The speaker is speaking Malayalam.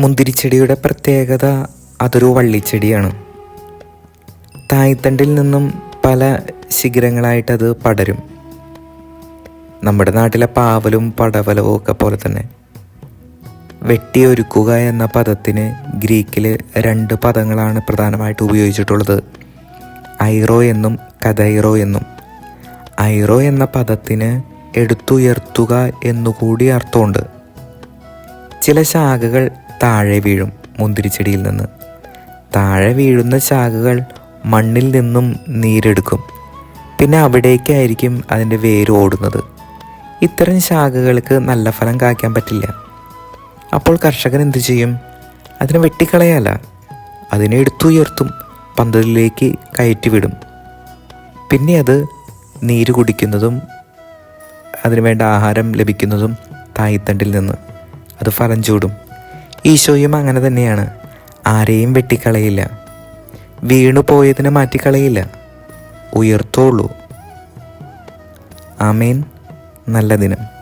മുന്തിരിച്ചെടിയുടെ പ്രത്യേകത അതൊരു വള്ളിച്ചെടിയാണ് തായ്തണ്ടിൽ നിന്നും പല ശിഖരങ്ങളായിട്ട് അത് പടരും. നമ്മുടെ നാട്ടിലെ പാവലും പടവലവും ഒക്കെ പോലെ തന്നെ. വെട്ടിയൊരുക്കുക എന്ന പദത്തിന് ഗ്രീക്കിൽ രണ്ട് പദങ്ങളാണ് പ്രധാനമായിട്ട് ഉപയോഗിച്ചിട്ടുള്ളത്. ഐറോ എന്നും കഥൈറോ എന്നും. ഐറോ എന്ന പദത്തിന് എടുത്തുയർത്തുക എന്നുകൂടി അർത്ഥമുണ്ട്. ചില ശാഖകൾ താഴെ വീഴും മുന്തിരിച്ചെടിയിൽ നിന്ന്. താഴെ വീഴുന്ന ശാഖകൾ മണ്ണിൽ നിന്നും നീരെടുക്കും. പിന്നെ അവിടേക്കായിരിക്കും അതിന്റെ വേര് ഓടുന്നത്. ഇത്തരം ശാഖകൾക്ക് നല്ല ഫലം കായ്ക്കാൻ പറ്റില്ല. അപ്പോൾ കർഷകൻ എന്ത് ചെയ്യും? അതിനെ വെട്ടിക്കളയല്ല അതിനെ എടുത്തുയർത്തും പന്തലിലേക്ക് കയറ്റിവിടും. പിന്നെ അത് നീര് കുടിക്കുന്നതും അതിനു വേണ്ട ആഹാരം ലഭിക്കുന്നതും തായ്തണ്ടിൽ നിന്ന്. അത് ഫലം ചൂടും. ഈശോയും അങ്ങനെ തന്നെയാണ്. ആരെയും വെട്ടിക്കളയില്ല. വീണു പോയതിനെ മാറ്റിക്കളയില്ല. ഉയർത്തോളൂ. ആമേൻ. നല്ല ദിനം.